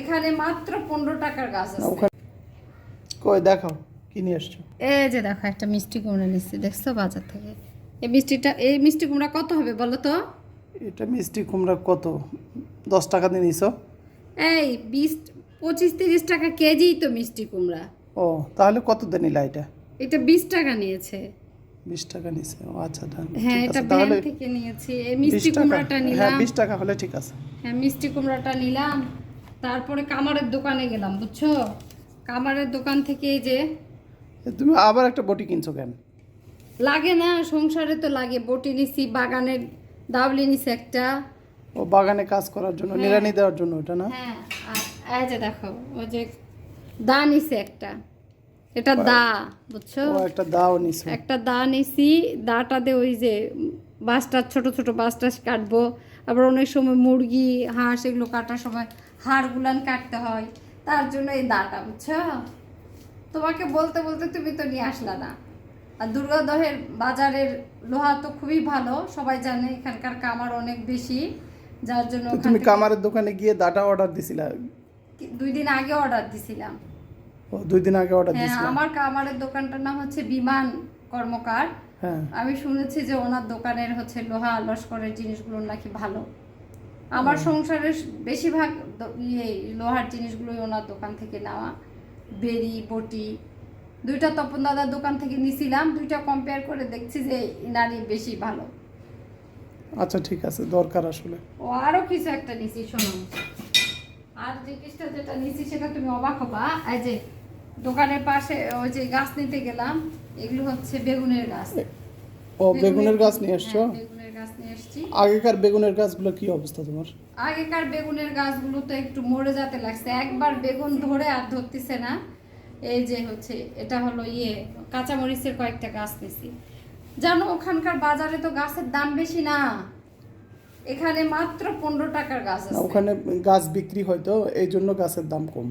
এখানে মাত্র পনেরো টাকার গাছ আছে। কই দেখাও কি নিয়ে এসছো এই যে দেখো একটা মিষ্টি কুমড়া নিচ্ছি দেখছ বাজার থেকে? এই মিষ্টিটা এই মিষ্টি কুমড়া কত হবে বলো তো? এটা মিষ্টি কুমড়া কত? দশ টাকা দিয়ে নিছো? এই বিশ পঁচিশ তিরিশ টাকা কেজি তো মিষ্টি কুমড়া। ও তাহলে কত দিয়ে নিলা এটা? এটা বিশ টাকা নিয়েছে। বিশ টাকা নিছে ও আচ্ছা ডান হ্যাঁ এটা তাহলে থেকে নিয়েছি। এই মিষ্টি কুমড়াটা হ্যাঁ নিলাম। বিশ টাকা হলে ঠিক আছে। হ্যাঁ মিষ্টি কুমড়াটা নিলাম। তারপরে কামারের দোকানে গেলাম বুঝছ? কামারের দোকান থেকে এই যে তুমি আবার একটা বটি কিনছো কেন? লাগে না সংসারে তো লাগে। বটি নিছি বাগানের দাবলি নিছি একটা। ও বাগানে কাজ করার জন্য নিরানি দেওয়ার জন্য ওটা না? হ্যাঁ আর এই যে দেখো ওই যে দা নিছে একটা। এটা দা বুঝছ? ও একটা দাও নিছো। একটা দা নিছি দাটা দিয়ে ওই যে বাসটা ছোট ছোট বাসটা কাটবো। আবার অনেক সময় মুরগি হাঁস এগুলো কাটার সময় হাড়গুলান কাটতে হয়। তার জন্য এই দাটা বুঝছ? তোমাকে বলতে বলতে তুমি তো নিয়ে আসলা না। আর দুর্গাদহের বাজারের লোহা তো খুবই ভালো সবাই জানে এখানকার কামার অনেক বেশি যার জন্য তুমি কামারের দোকানে গিয়ে দাটা অর্ডার দিছিলা? দুই দিন আগে অর্ডার দিছিলাম। ও দুই দিন আগে অর্ডার হ্যাঁ আমার কামারের দোকানটার নাম হচ্ছে বিমান কর্মকার। হ্যাঁ। আমি শুনেছি যে ওনার দোকানের হচ্ছে লোহা লস্করের জিনিসগুলো নাকি ভালো। আমার সংসারের বেশিরভাগ ইয়ে লোহার জিনিসগুলোই ওনার দোকান থেকে নেওয়া। বেরি বটি দুইটা তপন দাদার দোকান থেকে নিছিলাম দুইটা কম্পেয়ার করে দেখছি যে ইনারই বেশি ভালো। আচ্ছা ঠিক আছে দরকার আসলে। ও আরও কিছু একটা নিছি শোনো। আর জিনিসটা যেটা নিছি সেটা তুমি অবাক হবা। এই যে দোকানের পাশে ওই যে গাছ নিতে গেলাম এগুলো হচ্ছে বেগুনের গাছ। ও বেগুনের গাছ নিয়ে এসছো হ্যাঁ, বেগুনের গাছ নিয়ে এসছি আগেকার বেগুনের গাছগুলো কি অবস্থা তোমার? আগেকার বেগুনের গাছগুলো তো একটু মরে যেতে লাগছে। একবার বেগুন ধরে আর ধরতেছে না। এই যে হচ্ছে এটা হলো ইয়ে কাঁচামরিচের কয়েকটা গাছ নিছি। জানো ওখানকার বাজারে তো গাছের দাম বেশি না। এখানে মাত্র পনেরো টাকার গাছ আছে। ওখানে গাছ বিক্রি হয় তো এই জন্য গাছের দাম কম।